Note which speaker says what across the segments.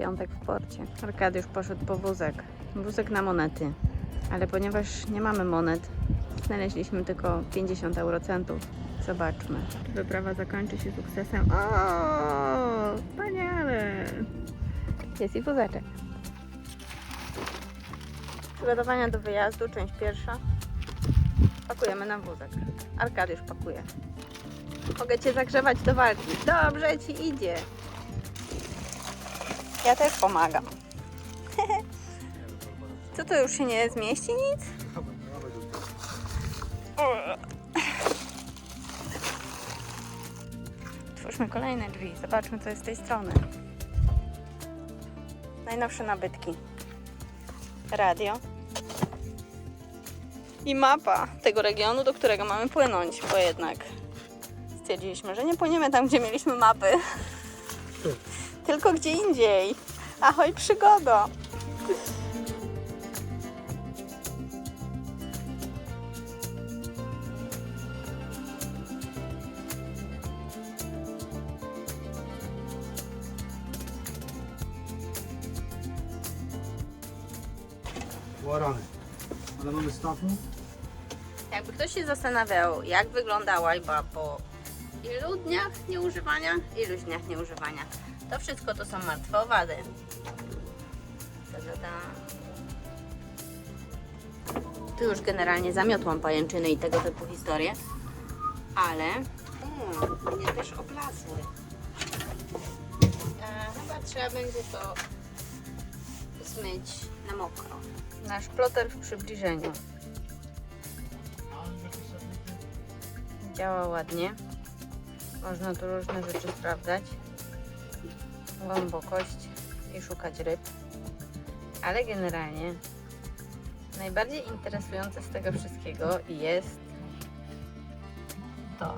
Speaker 1: piątek w porcie. Arkadiusz poszedł po wózek. Wózek na monety. Ale ponieważ nie mamy monet, znaleźliśmy tylko 50 eurocentów. Zobaczmy. Wyprawa zakończy się sukcesem? O, wspaniale! Jest i wózeczek. Przygotowania do wyjazdu, część pierwsza. Pakujemy na wózek. Arkadiusz pakuje. Mogę Cię zagrzewać do walki. Dobrze Ci idzie. Ja też pomagam. Co to już się nie zmieści nic? Otwórzmy kolejne drzwi. Zobaczmy, co jest z tej strony. Najnowsze nabytki. Radio. I mapa tego regionu, do którego mamy płynąć, bo jednak stwierdziliśmy, że nie płyniemy tam, gdzie mieliśmy mapy, tylko gdzie indziej. Ahoj, przygoda!
Speaker 2: Łarany. Ale mamy stafu?
Speaker 1: Jakby ktoś się zastanawiał, jak wygląda łajba po ilu dniach nieużywania, iluś dniach nieużywania, to wszystko to są martwe owady. Tu już generalnie zamiotłam pajęczyny i tego typu historie, ale o, mnie też oblazły. E, chyba trzeba będzie to zmyć na mokro. Nasz ploter w przybliżeniu. Działa ładnie. Można tu różne rzeczy sprawdzać. Głębokość i szukać ryb. Ale generalnie najbardziej interesujące z tego wszystkiego jest to.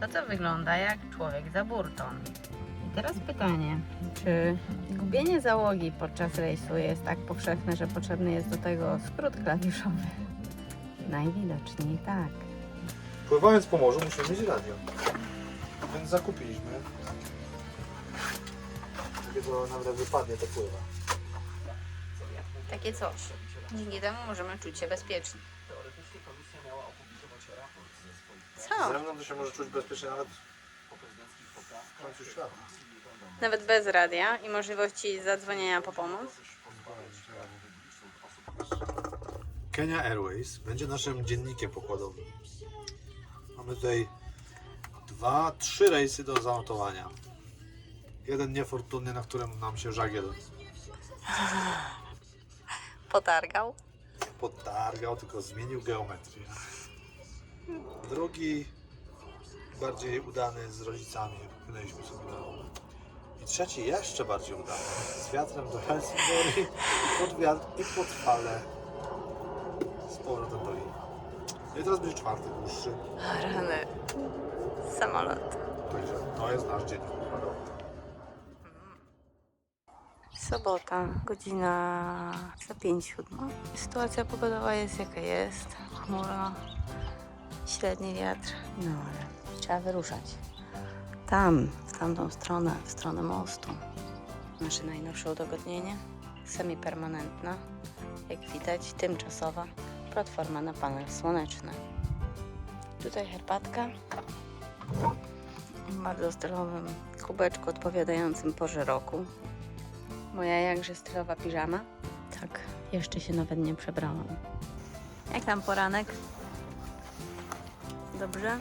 Speaker 1: To, co wygląda jak człowiek za burtą. I teraz pytanie, czy gubienie załogi podczas rejsu jest tak powszechne, że potrzebny jest do tego skrót klawiszowy? Najwidoczniej tak.
Speaker 2: Pływając po morzu musimy mieć radio. Więc zakupiliśmy. Takie to nawet wypadnie to pływa.
Speaker 1: Takie coś. Dzięki temu możemy czuć się bezpieczni. Co?
Speaker 2: Ze mną to się może czuć bezpiecznie nawet w końcu świata.
Speaker 1: Nawet bez radia i możliwości zadzwonienia po pomoc?
Speaker 2: Kenya Airways będzie naszym dziennikiem pokładowym. Mamy tutaj dwa, trzy rejsy do zanotowania. Jeden niefortunny, na którym nam się żagiel
Speaker 1: Potargał.
Speaker 2: potargał, tylko zmienił geometrię. Drugi bardziej udany z rodzicami. Płynęliśmy sobie do... I trzeci jeszcze bardziej udany. Z wiatrem do Helsingborg, pod wiatr i pod falę z powrotem do Wien. No I teraz będzie czwarty, dłuższy.
Speaker 1: Rany. Samolot.
Speaker 2: Także to jest nasz dzień
Speaker 1: Sobota, godzina za 5 siódma. Sytuacja pogodowa jest jaka jest. Chmura, średni wiatr. No ale trzeba wyruszać. Tam, w tamtą stronę, w stronę mostu. Nasze najnowsze udogodnienie. Semipermanentna. Jak widać, tymczasowa platforma na panel słoneczny. Tutaj herbatka. W bardzo stylowym kubeczku odpowiadającym porze roku. Moja jakże stylowa piżama. Tak, jeszcze się nawet nie przebrałam. Jak tam poranek? Dobrze?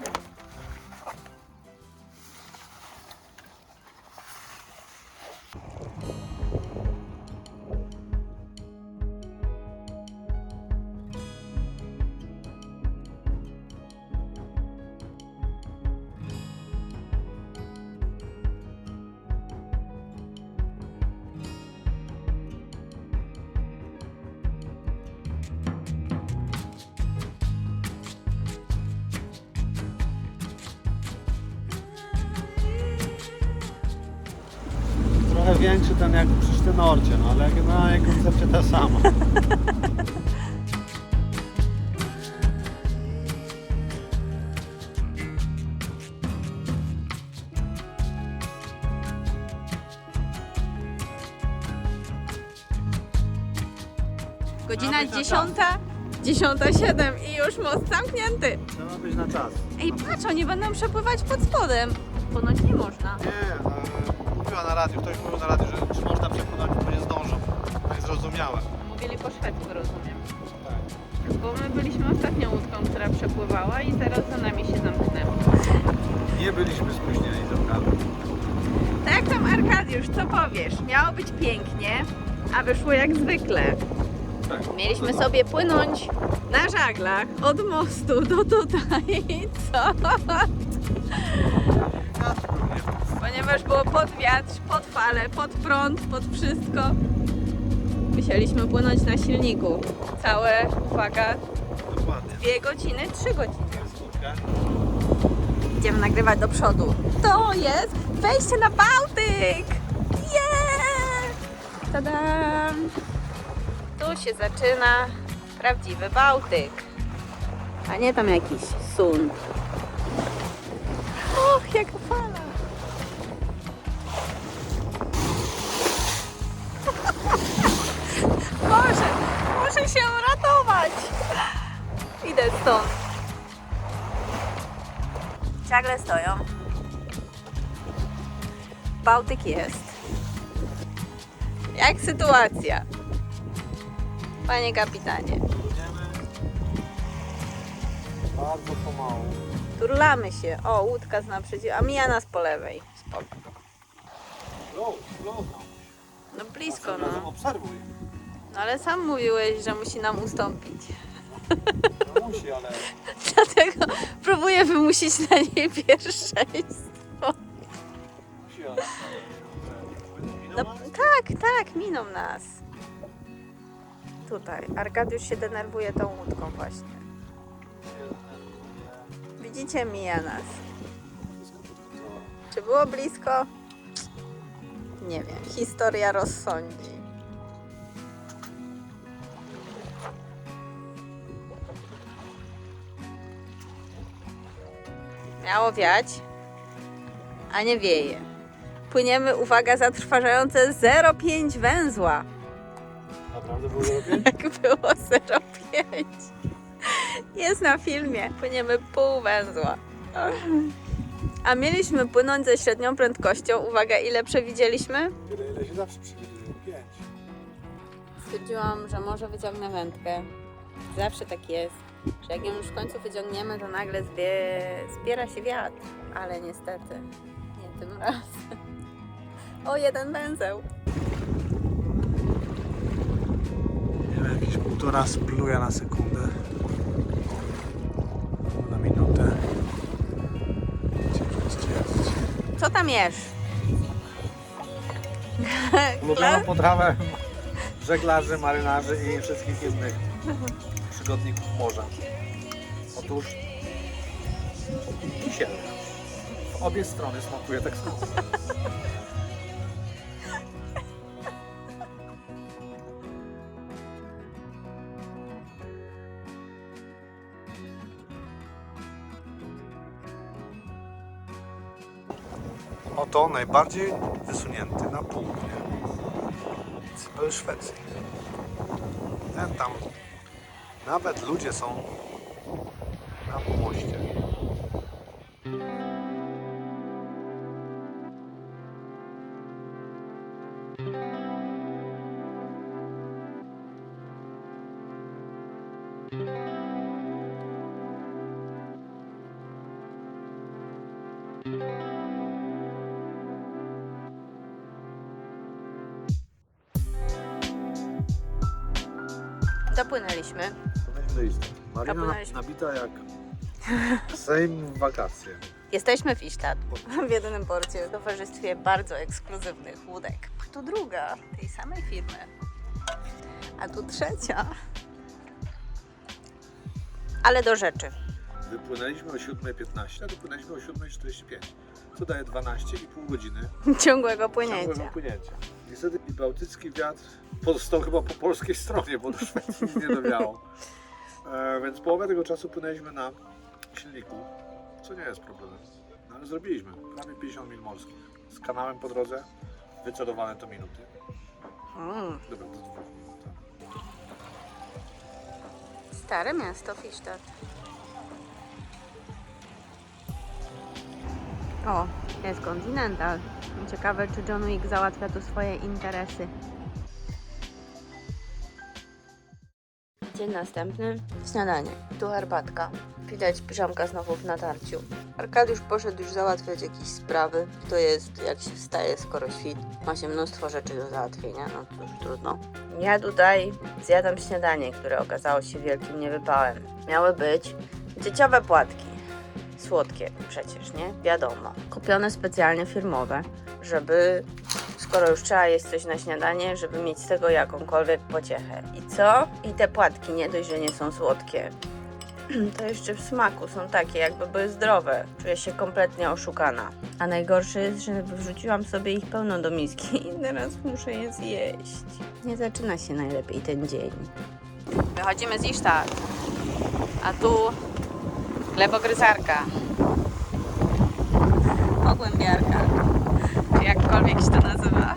Speaker 2: większy ten jak przy sztynorcie, no ale generalnie no, koncepcja ta sama.
Speaker 1: Godzina 10, 10.07 i już most zamknięty.
Speaker 2: Trzeba być na czas.
Speaker 1: Ej, patrz, oni będą przepływać pod spodem. Ponoć nie można.
Speaker 2: Nie, ktoś mówił na radiu, że czy można przepłynąć, bo nie zdążą. To jest zrozumiałe.
Speaker 1: Mówili po szwedzku, rozumiem.
Speaker 2: Tak.
Speaker 1: Bo my byliśmy ostatnią łódką, która przepływała i teraz za nami się zamknęło.
Speaker 2: Nie byliśmy spóźnieni do prawa.
Speaker 1: Tak tam Arkadiusz, co powiesz? Miało być pięknie, a wyszło jak zwykle.
Speaker 2: Tak.
Speaker 1: Mieliśmy sobie płynąć na żaglach od mostu do tutaj. Co? Ponieważ było pod wiatr, pod falę, pod prąd, pod wszystko. Musieliśmy płynąć na silniku. Całe, uwaga,
Speaker 2: Dokładnie.
Speaker 1: dwie godziny, trzy godziny. Idziemy nagrywać do przodu. To jest wejście na Bałtyk! Yeah! Tadam! Tu się zaczyna prawdziwy Bałtyk. A nie tam jakiś sun. Och, jaka fala! Idę stąd. Ciągle stoją. Bałtyk jest. Jak sytuacja? Panie kapitanie,
Speaker 2: bardzo pomału.
Speaker 1: turlamy się. O, łódka z naprzeciw, a mija nas po lewej. Spoko. No blisko, no.
Speaker 2: obserwuj.
Speaker 1: no. ale sam mówiłeś, że musi nam ustąpić.
Speaker 2: Musi, ale
Speaker 1: Dlatego próbuję wymusić na niej pierwszeństwo.
Speaker 2: musi.
Speaker 1: No, tak, tak, miną nas. Tutaj. Arkadiusz się denerwuje tą łódką właśnie. Widzicie, mija nas. Czy było blisko? Nie wiem. Historia rozsądzi. Miało wiać, a nie wieje. Płyniemy, uwaga, zatrważające 0,5 węzła.
Speaker 2: Naprawdę było lepiej?
Speaker 1: Jak było 0,5. Jest na filmie. Płyniemy pół węzła. A mieliśmy płynąć ze średnią prędkością. Uwaga, ile przewidzieliśmy?
Speaker 2: Tyle, ile się zawsze przewiduje. Pięć.
Speaker 1: Stwierdziłam, że może wyciągnę wędkę. Zawsze tak jest, że jak ją już w końcu wyciągniemy, to nagle zbie... zbiera się wiatr. Ale niestety, nie tym razem. O, jeden węzeł.
Speaker 2: Nie wiem, jakieś półtora spluja na sekundę. Na minutę. Ciężko stwierdzić.
Speaker 1: Co tam jesz?
Speaker 2: Ulubioną potrawę żeglarzy, marynarzy i wszystkich innych przygodników morza. Otóż kisiel. W obie strony smakuje tak samo. Oto najbardziej wysunięty na południe Cybel Szwecji. Ten tam nawet ludzie są na pomoście.
Speaker 1: Dopłynęliśmy.
Speaker 2: Marina
Speaker 1: Kapnęliśmy.
Speaker 2: nabita jak Sejm w wakacje.
Speaker 1: Jesteśmy w Fisztat, w jedynym porcie w towarzystwie bardzo ekskluzywnych łódek. Tu druga, tej samej firmy. A tu trzecia. Ale do rzeczy.
Speaker 2: Wypłynęliśmy o 7.15, a dopłynęliśmy o 7.45. Co daje 12,5 godziny
Speaker 1: Ciągłego płynięcia.
Speaker 2: ciągłego płynięcia. Niestety i bałtycki wiatr pozostał chyba po polskiej stronie, bo do Szwecji nic nie dowiało. E, więc połowę tego czasu płynęliśmy na silniku, co nie jest problemem. No, ale zrobiliśmy prawie 50 mil morskich. Z kanałem po drodze, wycelowane to minuty.
Speaker 1: Mm.
Speaker 2: Dobra, do dwóch minut.
Speaker 1: Stare miasto Fisztat. O, jest Continental. Ciekawe, czy John Wick załatwia tu swoje interesy. Dzień następny. Śniadanie. Tu herbatka. Widać piżamka znowu w natarciu. Arkadiusz poszedł już załatwiać jakieś sprawy. To jest, jak się wstaje, skoro świt. Ma się mnóstwo rzeczy do załatwienia. No cóż, trudno. Ja tutaj zjadam śniadanie, które okazało się wielkim niewypałem. Miały być dzieciowe płatki. Słodkie przecież, nie? Wiadomo. Kupione specjalnie firmowe, żeby skoro już trzeba jeść coś na śniadanie, żeby mieć z tego jakąkolwiek pociechę. Co? I te płatki nie dość, że nie są słodkie, to jeszcze w smaku są takie, jakby były zdrowe. Czuję się kompletnie oszukana. A najgorsze jest, że wrzuciłam sobie ich pełno do miski i teraz muszę je zjeść. Nie zaczyna się najlepiej ten dzień. Wychodzimy z Isztat. A tu chlebogryzarka. Pogłębiarka. Czy jakkolwiek się to nazywa.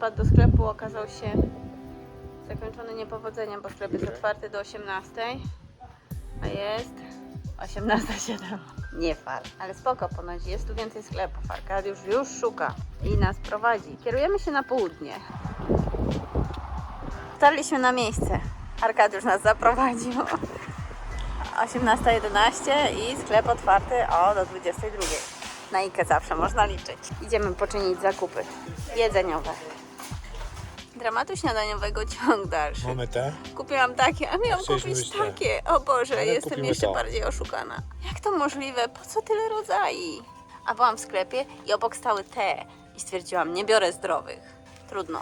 Speaker 1: Wypad do sklepu okazał się zakończony niepowodzeniem, bo sklep jest otwarty do 18, a jest 18.07. Nie fal, ale spoko ponoć, jest tu więcej sklepów. Arkadiusz już szuka i nas prowadzi. Kierujemy się na południe. Dotarliśmy na miejsce. Arkadiusz nas zaprowadził. 18.11 i sklep otwarty o do 22.00. Na Ike zawsze można liczyć. Idziemy poczynić zakupy jedzeniowe. Dramatu śniadaniowego ciąg dalszy.
Speaker 2: Mamy te?
Speaker 1: Kupiłam takie, a miałam kupić takie. O Boże,
Speaker 2: Ale
Speaker 1: jestem jeszcze
Speaker 2: to.
Speaker 1: bardziej oszukana. Jak to możliwe? Po co tyle rodzajów? A byłam w sklepie i obok stały te. I stwierdziłam, nie biorę zdrowych. Trudno,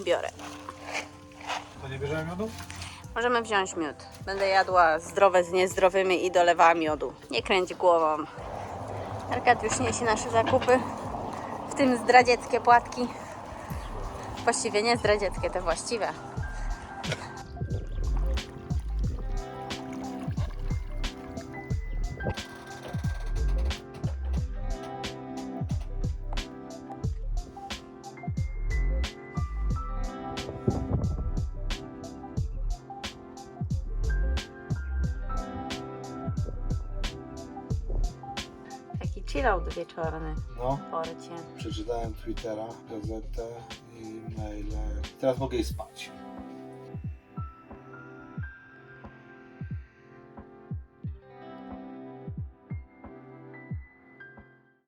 Speaker 1: biorę.
Speaker 2: To nie bierzemy miodu?
Speaker 1: Możemy wziąć miód. Będę jadła zdrowe z niezdrowymi i dolewała miodu. Nie kręć głową. Arkadiusz niesie nasze zakupy, w tym zdradzieckie płatki. Właściwie nie zdradzieckie, te właściwe. Chillout wieczorny
Speaker 2: No.
Speaker 1: w porcie.
Speaker 2: Przeczytałem Twittera, gazetę i maile. Teraz mogę i spać.